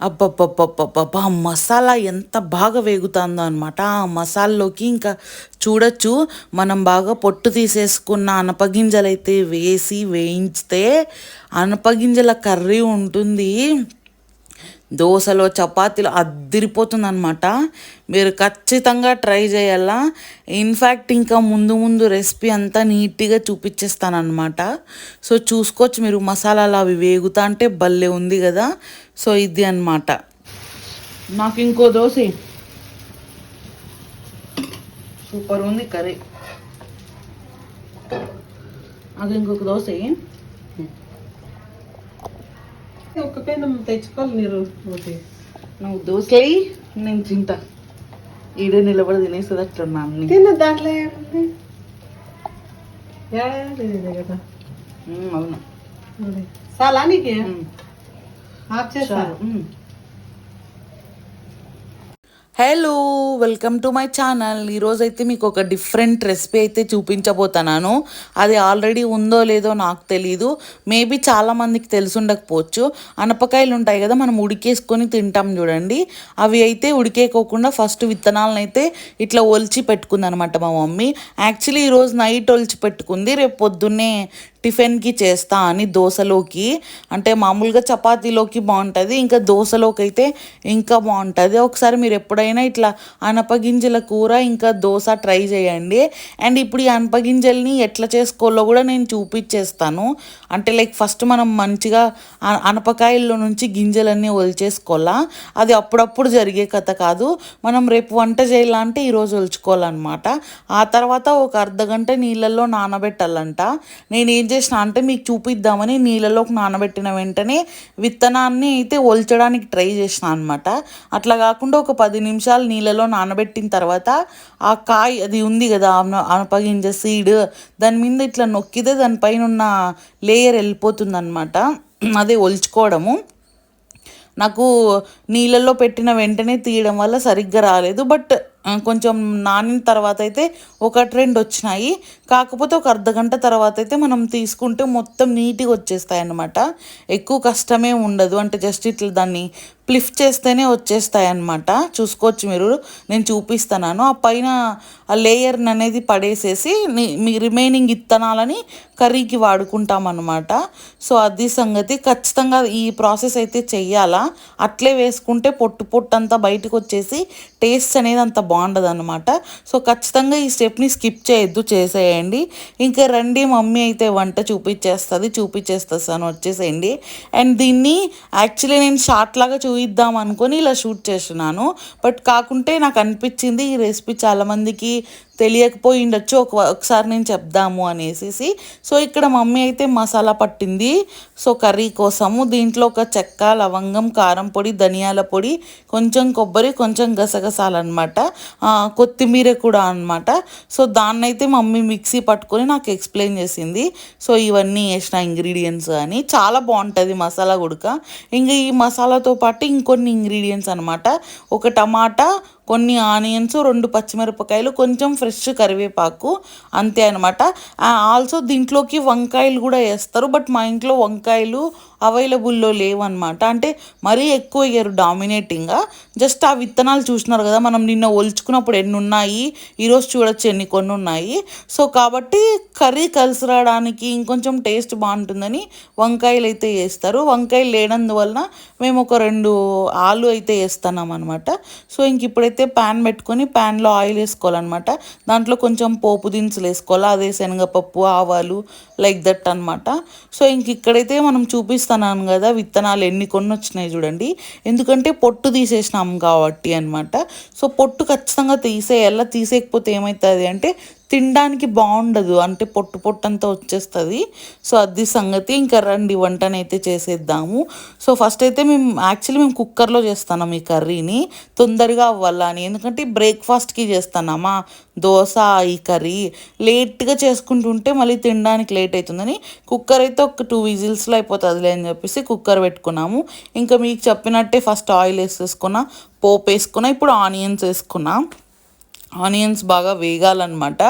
అబ్బబ్బబ్బబ్బబ్బా మసాలా ఎంత బాగా వేగుతుందో అనమాట ఆ మసాల్లోకి ఇంకా చూడొచ్చు మనం బాగా పొట్టు తీసేసుకున్న అనపగింజలు అయితే వేసి వేయించితే అనపగింజల కర్రీ ఉంటుంది. దోశలో చపాతీలు అద్దిరిపోతుందనమాట మీరు ఖచ్చితంగా ట్రై చేయాలా? ఇన్ఫ్యాక్ట్ ఇంకా ముందు ముందు రెసిపీ అంతా నీట్గా చూపించేస్తానమాట సో చూసుకోవచ్చు మీరు మసాలాలు అవి వేగుతా అంటే భలే ఉంది కదా. సో ఇది అనమాట నాకు ఇంకో దోశ సూపర్ ఉంది కర్రీ. అది ఇంకొక దోశ ఒక పెనం తెచ్చుకోవాలి మీరు ఒకటి నువ్వు దోశలై నేను తింటా ఈడే నిలబడి తినేస్తుంది అట్లున్నా తిన్న దాంట్లో ఏముంది ఏడా కదా అవును. చాలా నీకు ఆఫ్ చేస్తా చాలు ఉమ్. Hello welcome to my channel ఈరోజు అయితే మీకు ఒక డిఫరెంట్ రెసిపీ అయితే చూపించబోతున్నాను. అది ఆల్రెడీ ఉందో లేదో నాకు తెలీదు. మేబీ చాలామందికి తెలిసి ఉండకపోవచ్చు. అనపకాయలు ఉంటాయి కదా మనం ఉడికేసుకొని తింటాం చూడండి. అవి అయితే ఉడికేకోకుండా ఫస్ట్ విత్తనాలను అయితే ఇట్లా ఒలిచి పెట్టుకుంది అనమాట మా మమ్మీ. యాక్చువల్లీ ఈరోజు నైట్ ఒలిచి పెట్టుకుంది. రేపు పొద్దున్నే టిఫిన్కి చేస్తా అని దోశలోకి. అంటే మామూలుగా చపాతీలోకి బాగుంటుంది ఇంకా దోశలోకి అయితే ఇంకా బాగుంటుంది. ఒకసారి మీరు ఎప్పుడైనా ఇట్లా అనపగింజల కూర ఇంకా దోశ ట్రై చేయండి. అండ్ ఇప్పుడు ఈ అనపగింజల్ని ఎట్లా చేసుకోవాలో కూడా నేను చూపించేస్తాను అంటే లైక్ ఫస్ట్ మనం మంచిగా అనపకాయల్లో నుంచి గింజలన్నీ ఒలిచేసుకోవాలా? అది అప్పుడప్పుడు జరిగే కథ కాదు. మనం రేపు వంట చేయాలంటే ఈరోజు వల్చుకోవాలన్నమాట ఆ తర్వాత ఒక అర్ధ గంట నీళ్ళల్లో నానబెట్టాలంట. నేను ఏం చేసిన అంటే మీకు చూపిద్దామని నీళ్ళలోకి నానబెట్టిన వెంటనే విత్తనాన్ని అయితే ఒల్చడానికి ట్రై చేసిన అనమాట అట్లా కాకుండా ఒక పది నిమిషాలు నిమిషాలు నీళ్ళలో నానబెట్టిన తర్వాత ఆ కాయ అది ఉంది కదా అన- అనపగింజ సీడ్ దాని మీద ఇట్లా నొక్కితే దానిపైన ఉన్న లేయర్ వెళ్ళిపోతుందన్నమాట. అదే ఒలుచుకోవడము. నాకు నీళ్ళల్లో పెట్టిన వెంటనే తీయడం వల్ల సరిగ్గా రాలేదు. బట్ కొంచెం నానిన తర్వాత అయితే ఒకటి రెండు వచ్చినాయి. కాకపోతే ఒక అర్ధ గంట తర్వాత అయితే మనం తీసుకుంటే మొత్తం నీట్గా వచ్చేస్తాయి అన్నమాట ఎక్కువ కష్టమే ఉండదు. అంటే జస్ట్ ఇట్లా దాన్ని ప్లిఫ్ట్ చేస్తేనే వచ్చేస్తాయి అన్నమాట చూసుకోవచ్చు మీరు. నేను చూపిస్తున్నాను. ఆ పైన ఆ లేయర్ని అనేది పడేసేసి మీ రిమైనింగ్ ఇత్తనాలని కర్రీకి వాడుకుంటాం అనమాట సో అది సంగతి ఖచ్చితంగా ఈ ప్రాసెస్ అయితే చెయ్యాలా. అట్లే వేసుకుంటే పొట్టు పొట్టు అంతా బయటకు వచ్చేసి టేస్ట్ అనేది అంత బాగుండదు అనమాట సో ఖచ్చితంగా ఈ స్టెప్ని స్కిప్ చేయొద్దు చేసేయండి. ఇంకా రండి మమ్మీ అయితే వంట చూపించేస్తుంది చూపించేస్తాను వచ్చేసేయండి. అండ్ దీన్ని యాక్చువల్లీ నేను షార్ట్ లాగా చూపిద్దాం అనుకొని ఇలా షూట్ చేస్తున్నాను. బట్ కాకుంటే నాకు అనిపించింది ఈ రెసిపీ చాలామందికి తెలియకపోయి ఉండొచ్చు ఒక ఒకసారి నేను చెప్దాము అనేసి సో ఇక్కడ మమ్మీ అయితే మసాలా పట్టింది. సో కర్రీ కోసము దీంట్లో ఒక చెక్క లవంగం కారం పొడి ధనియాల పొడి కొంచెం కొబ్బరి కొంచెం గసగసాలన్నమాట. కొత్తిమీర కూడా అనమాట సో దాన్నైతే మమ్మీ మిక్సీ పట్టుకొని నాకు ఎక్స్ప్లెయిన్ చేసింది. సో ఇవన్నీ వేసిన ఇంగ్రీడియంట్స్ అని. చాలా బాగుంటుంది మసాలా గుడక. ఇంకా ఈ మసాలాతో పాటు ఇంకొన్ని ఇంగ్రీడియంట్స్ అనమాట ఒక టమాటా కొన్ని ఆనియన్స్ రెండు పచ్చిమిరపకాయలు కొంచెం ఫ్రెష్ కరివేపాకు అంతే అనమాట ఆల్సో దీంట్లోకి వంకాయలు కూడా వేస్తారు. బట్ మా ఇంట్లో వంకాయలు అవైలబుల్లో లేవన్నమాట. అంటే మరీ ఎక్కువ వేయరు డామినేటింగ్గా. జస్ట్ ఆ విత్తనాలు చూసినారు కదా మనం నిన్న ఒలుచుకున్నప్పుడు ఎన్ని ఉన్నాయి ఈరోజు చూడొచ్చు ఎన్ని కొన్ని ఉన్నాయి సో కాబట్టి కర్రీ కలిసి రావడానికి ఇంకొంచెం టేస్ట్ బాగుంటుందని వంకాయలు అయితే వేస్తారు వంకాయలు లేనందువలన మేము ఒక రెండు ఆలు అయితే వేస్తున్నాం అనమాట సో ఇంక ఇప్పుడైతే ప్యాన్ పెట్టుకొని ప్యాన్లో ఆయిల్ వేసుకోవాలన్నమాట. దాంట్లో కొంచెం పోపు దినుసులు వేసుకోవాలి అదే శనగపప్పు ఆవాలు లైక్ దట్ అనమాట సో ఇంక ఇక్కడైతే మనం చూపిస్తాం చూపిస్తున్నాను కదా విత్తనాలు ఎన్ని కొన్ని వచ్చినాయి చూడండి. ఎందుకంటే పొట్టు తీసేసినాం కాబట్టి అనమాట సో పొట్టు ఖచ్చితంగా తీసేయాల? తీసేయకపోతే ఏమవుతుంది అంటే తినడానికి బాగుండదు. అంటే పొట్టు పొట్టు అంతా వచ్చేస్తుంది. సో అది సంగతి ఇంకా రండి వంటనైతే చేసేద్దాము. సో ఫస్ట్ అయితే మేము యాక్చువల్లీ మేము కుక్కర్లో చేస్తున్నాం ఈ కర్రీని. తొందరగా అవ్వాలని ఎందుకంటే బ్రేక్ఫాస్ట్కి చేస్తున్నామా దోశ ఈ కర్రీ. లేట్గా చేసుకుంటుంటే మళ్ళీ తినడానికి లేట్ అవుతుందని కుక్కర్ అయితే ఒక టూ విజిల్స్లో అయిపోతుందిలే అని చెప్పేసి కుక్కర్ పెట్టుకున్నాము. ఇంకా మీకు చెప్పినట్టే ఫస్ట్ ఆయిల్ వేసేసుకున్నా పోపు వేసుకున్నా ఇప్పుడు ఆనియన్స్ వేసుకున్నా. ఆనియన్స్ బాగా వేగాలన్నమాట.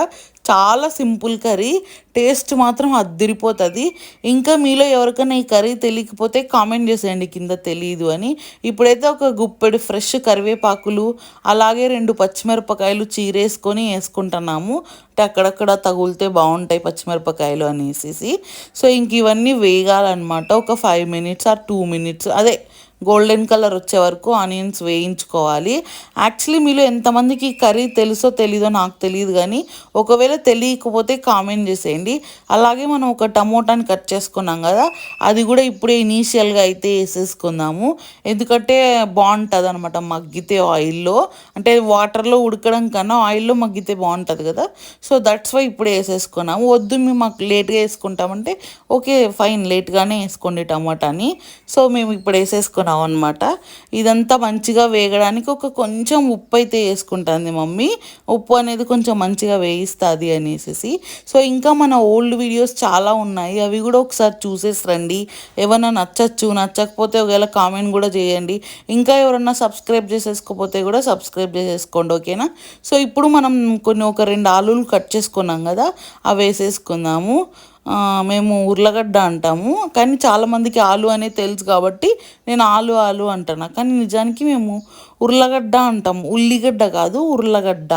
చాలా సింపుల్ కర్రీ. టేస్ట్ మాత్రం అద్దరిపోతుంది. ఇంకా మీలో ఎవరికైనా ఈ కర్రీ తెలియకపోతే కామెంట్ చేసేయండి కింద తెలియదు అని. ఇప్పుడైతే ఒక గుప్పెడు ఫ్రెష్ కరివేపాకులు అలాగే రెండు పచ్చిమిరపకాయలు చీరేసుకొని వేసుకుంటున్నాము. అంటే అక్కడక్కడ తగులితే బాగుంటాయి పచ్చిమిరపకాయలు అనేసి సో ఇంక ఇవన్నీ వేగాలన్నమాట. ఒక five minutes or two minutes అదే గోల్డెన్ కలర్ వచ్చే వరకు ఆనియన్స్ వేయించుకోవాలి. యాక్చువల్లీ మీలో ఎంతమందికి కర్రీ తెలుసో తెలీదో నాకు తెలియదు కానీ ఒకవేళ తెలియకపోతే కామెంట్ చేసేయండి. అలాగే మనం ఒక టమోటాని కట్ చేసుకున్నాం కదా అది కూడా ఇప్పుడే ఇనీషియల్గా అయితే వేసేసుకుందాము. ఎందుకంటే బాగుంటుంది అనమాట మగ్గితే ఆయిల్లో. అంటే వాటర్లో ఉడకడం కన్నా ఆయిల్లో మగ్గితే బాగుంటుంది కదా. సో దట్స్ వై ఇప్పుడే వేసేసుకున్నాము. వద్దు మేము మాకు లేట్గా వేసుకుంటామంటే ఓకే ఫైన్ లేట్గానే వేసుకోండి టమాటాని. సో మేము ఇప్పుడు వేసేసుకున్నాం. అనమాట ఇదంతా మంచిగా వేగడానికి ఒక కొంచెం ఉప్పు అయితే వేసుకుంటుంది మమ్మీ. ఉప్పు అనేది కొంచెం మంచిగా వేయిస్తుంది అనేసి సో ఇంకా మన ఓల్డ్ వీడియోస్ చాలా ఉన్నాయి. అవి కూడా ఒకసారి చూసేసి రండి ఏమన్నా నచ్చచ్చు నచ్చకపోతే ఒకవేళ కామెంట్ కూడా చేయండి. ఇంకా ఎవరన్నా సబ్స్క్రైబ్ చేసేసుకోపోతే కూడా సబ్స్క్రైబ్ చేసేసుకోండి ఓకేనా? సో ఇప్పుడు మనం కొన్ని ఒక రెండు ఆలులు కట్ చేసుకున్నాం కదా అవి వేసేసుకుందాము. మేము ఉర్లగడ్డ అంటాము. కానీ చాలామందికి ఆలు అనేది తెలుసు కాబట్టి నేను ఆలు ఆలు అంటాను? కానీ నిజానికి మేము ఉర్లగడ్డ అంటాము. ఉల్లిగడ్డ కాదు ఉర్లగడ్డ.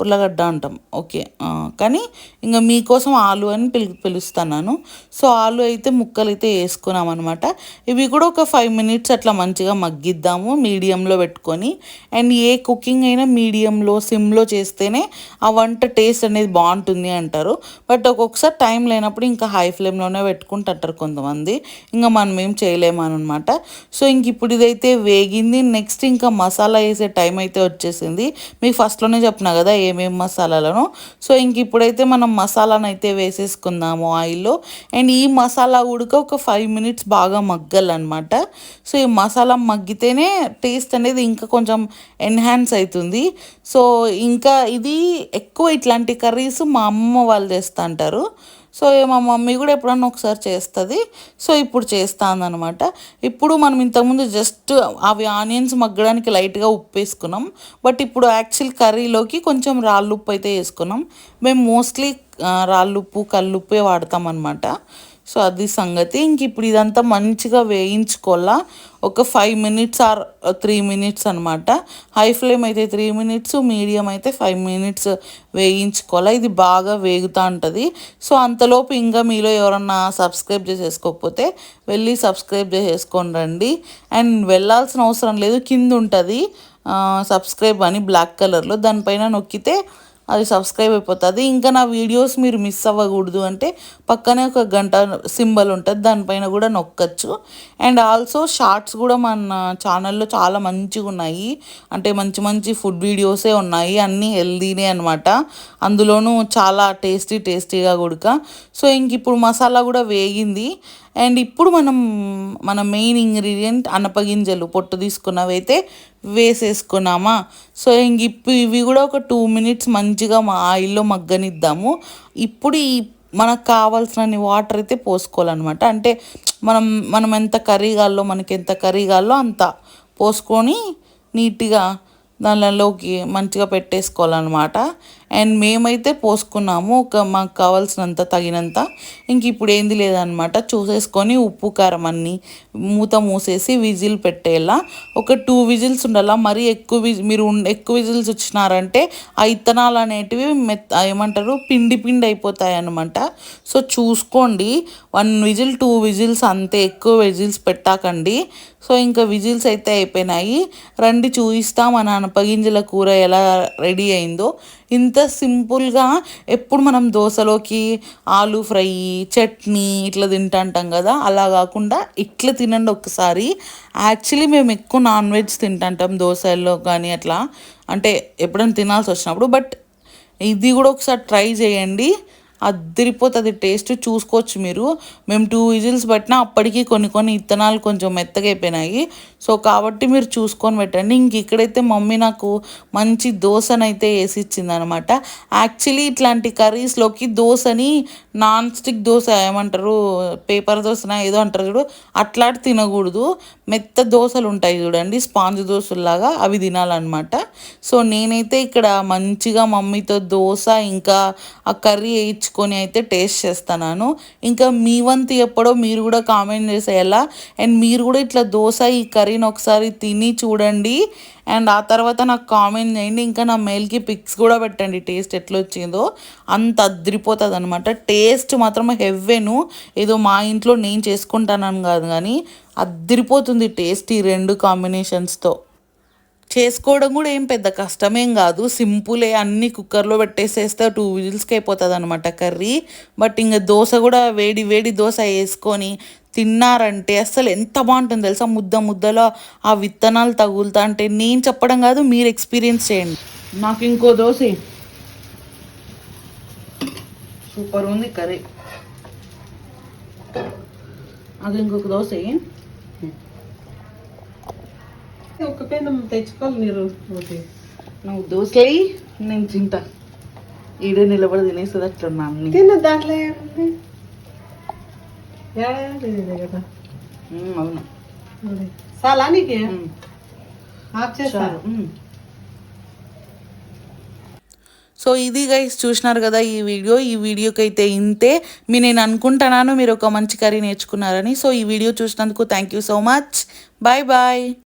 ఉర్లగడ్డ అంటాం. ఓకే. కానీ ఇంకా మీకోసం ఆలు అని పిలు పిలుస్తున్నాను. సో ఆలు అయితే ముక్కలు అయితే వేసుకున్నాం అనమాట ఇవి కూడా ఒక ఫైవ్ మినిట్స్ అట్లా మంచిగా మగ్గిద్దాము మీడియంలో పెట్టుకొని. అండ్ ఏ కుకింగ్ అయినా మీడియంలో సిమ్లో చేస్తేనే ఆ వంట టేస్ట్ అనేది బాగుంటుంది అంటారు. బట్ ఒక్కొక్కసారి టైం లేనప్పుడు ఇంకా హై ఫ్లేమ్లోనే పెట్టుకుంటుంటారు కొంతమంది. ఇంకా మనం ఏం చేయలేము అనమాట. సో ఇంక ఇప్పుడు ఇదైతే వేగింది. నెక్స్ట్ ఇంకా మసాలా వేసే టైం అయితే వచ్చేసింది. మీకు ఫస్ట్లోనే చెప్పిన కదా ఏమేమి మసాలాలను? సో ఇంక ఇప్పుడైతే మనం మసాలాను అయితే వేసేసుకుందాము ఆయిల్లో. అండ్ ఈ మసాలా ఉడక ఒక ఫైవ్ మినిట్స్ బాగా మగ్గాలన్నమాట. సో ఈ మసాలా మగ్గితేనే టేస్ట్ అనేది ఇంకా కొంచెం ఎన్హాన్స్ అవుతుంది సో ఇంకా ఇది ఎక్కువ ఇట్లాంటి కర్రీస్ మా అమ్మ వాళ్ళు చేస్తూ అంటారు. సో మా మమ్మీ కూడా ఎప్పుడన్నా ఒకసారి చేస్తుంది. సో ఇప్పుడు చేస్తానమాట అనమాట ఇప్పుడు మనం ఇంతకుముందు జస్ట్ అవి ఆనియన్స్ మగ్గడానికి లైట్గా ఉప్పు వేసుకున్నాం బట్ ఇప్పుడు యాక్చువల్ కర్రీలోకి కొంచెం రాళ్ళు ఉప్పు అయితే వేసుకున్నాం. మేము మోస్ట్లీ రాళ్ళుప్పు కల్లుప్పే వాడతాం అనమాట సో అది సంగతి. ఇంక ఇప్పుడు ఇదంతా మంచిగా వేయించుకోవాలా? ఒక five minutes or three minutes అనమాట హై ఫ్లేమ్ అయితే త్రీ మినిట్స్ మీడియం అయితే ఫైవ్ మినిట్స్ వేయించుకోవాలా? ఇది బాగా వేగుతూ ఉంటుంది. సో అంతలోపు ఇంకా మీలో ఎవరన్నా సబ్స్క్రైబ్ చేసేసుకోకపోతే వెళ్ళి సబ్స్క్రైబ్ చేసేసుకొని రండి. అండ్ వెళ్ళాల్సిన అవసరం లేదు. కింద ఉంటుంది సబ్స్క్రైబ్ అని బ్లాక్ కలర్లో దానిపైన నొక్కితే అది సబ్స్క్రైబ్ అయిపోతుంది. ఇంకా నా వీడియోస్ మీరు మిస్ అవ్వకూడదు అంటే పక్కనే ఒక గంట సింబల్ ఉంటుంది దానిపైన కూడా నొక్కచ్చు. అండ్ ఆల్సో షార్ట్స్ కూడా మన ఛానల్లో చాలా మంచిగా ఉన్నాయి. అంటే మంచి మంచి ఫుడ్ వీడియోసే ఉన్నాయి అన్నీ హెల్దీనే అనమాట అందులోనూ చాలా టేస్టీ టేస్టీగా కూడా సో ఇంక ఇప్పుడు మసాలా కూడా వేగింది. అండ్ ఇప్పుడు మనం మన మెయిన్ ఇంగ్రీడియంట్ అనపగింజలు పొట్టు తీసుకున్నవైతే వేసేసుకున్నామా? సో ఇంక ఇప్పుడు ఇవి కూడా ఒక టూ మినిట్స్ మంచిగా మా ఆయిల్లో మగ్గనిద్దాము. ఇప్పుడు ఈ మనకు కావాల్సిన వాటర్ అయితే పోసుకోవాలన్నమాట. అంటే మనం మనం ఎంత కర్రీ కాల్లో మనకి ఎంత కర్రీ కావాలో అంత పోసుకొని నీట్గా దానిలోకి మంచిగా పెట్టేసుకోవాలన్నమాట. అండ్ మేమైతే పోసుకున్నాము ఒక మాకు కావాల్సినంత తగినంత. ఇంక ఇప్పుడు ఏంది లేదనమాట చూసేసుకొని ఉప్పు కారం అన్ని మూత మూసేసి విజిల్ పెట్టేలా ఒక టూ విజిల్స్ ఉండాలా. మరీ ఎక్కువ విజి మీరు ఎక్కువ విజిల్స్ వచ్చినారంటే ఆ ఇత్తనాలు అనేటివి మెత్త ఏమంటారు పిండి పిండి అయిపోతాయి అనమాట సో చూసుకోండి వన్ విజిల్ టూ విజిల్స్ అంతే ఎక్కువ విజిల్స్ పెట్టాకండి. సో ఇంకా విజిల్స్ అయితే అయిపోయినాయి. రండి చూపిస్తా మన అనపగింజల కూర ఎలా రెడీ అయిందో. ఇంత సింపుల్గా ఎప్పుడు మనం దోశలోకి ఆలు ఫ్రై చట్నీ ఇట్లా తింటుంటాం కదా. అలా కాకుండా ఇట్లా తినండి ఒకసారి యాక్చువల్లీ మేము ఎక్కువ నాన్ వెజ్ తింటుంటాం దోశల్లో కానీ అట్లా. అంటే ఎప్పుడైనా తినాల్సి వచ్చినప్పుడు. బట్ ఇది కూడా ఒకసారి ట్రై చేయండి. అద్దరిపోతుంది టేస్ట్ చూసుకోవచ్చు మీరు. మేము టూ విజిల్స్ పెట్టినా అప్పటికి కొన్ని కొన్ని ఇత్తనాలు కొంచెం మెత్తగా అయిపోయినాయి. సో కాబట్టి మీరు చూసుకొని పెట్టండి. ఇంక ఇక్కడైతే మమ్మీ నాకు మంచి దోశనైతే వేసి ఇచ్చింది అనమాట యాక్చువల్లీ ఇట్లాంటి కర్రీస్లోకి దోశని నాన్ స్టిక్ దోశ ఏమంటారు పేపర్ దోశన ఏదో అంటారు చూడు అట్లాంటి తినకూడదు. మెత్త దోశలు ఉంటాయి చూడండి స్పాంజ్ దోశల్లాగా అవి తినాలన్నమాట. సో నేనైతే ఇక్కడ మంచిగా మమ్మీతో దోశ ఇంకా ఆ కర్రీ వేయించుకొని అయితే టేస్ట్ చేస్తున్నాను ఇంకా మీ వంతు ఎప్పుడో మీరు కూడా కామెంట్ చేసేయాలా? అండ్ మీరు కూడా ఇట్లా దోశ ఈ కర్రీని ఒకసారి తిని చూడండి. అండ్ ఆ తర్వాత నాకు కామెంట్ చేయండి. ఇంకా నా మెయిల్కి పిక్స్ కూడా పెట్టండి. టేస్ట్ ఎట్లా వచ్చిందో అంత అద్రిపోతుంది అనమాట టేస్ట్ మాత్రం హెవ్వేను. ఏదో మా ఇంట్లో నేను చేసుకుంటానని కాదు కానీ అద్రిపోతుంది టేస్ట్ ఈ రెండు కాంబినేషన్స్తో చేసుకోవడం కూడా ఏం పెద్ద కష్టమేం కాదు. సింపులే అన్ని కుక్కర్లో పెట్టేసేస్తే టూ విజిల్స్కి అయిపోతుంది అనమాట కర్రీ. బట్ ఇంకా దోశ కూడా వేడి వేడి దోశ వేసుకొని తిన్నారంటే అసలు ఎంత బాగుంటుంది తెలుసా? ముద్ద ముద్దలో ఆ విత్తనాలు తగులుతా అంటే నేను చెప్పడం కాదు మీరు ఎక్స్పీరియన్స్ చేయండి. నాకు ఇంకో దోశ సూపర్ ఉంది కర్రీ. అది ఇంకొక దోశ ఒక పెనం తెచ్చుకోవాలి నువ్వు దోశలు నేను తింటా. ఈడే నిలబడి తినేస్తుంది అట్లున్నాను తిన్న దాంట్లో ఏముంది? కదా? అవును. చాలా నీకు. ఆఫ్. సో ఇది గైస్ చూసినారు కదా ఈ వీడియో. ఈ వీడియోకి అయితే ఇంతే. మీ నేను అనుకుంటున్నాను మీరు ఒక మంచి కర్రీ నేర్చుకున్నారని. సో ఈ వీడియో చూసినందుకు thank you so much bye bye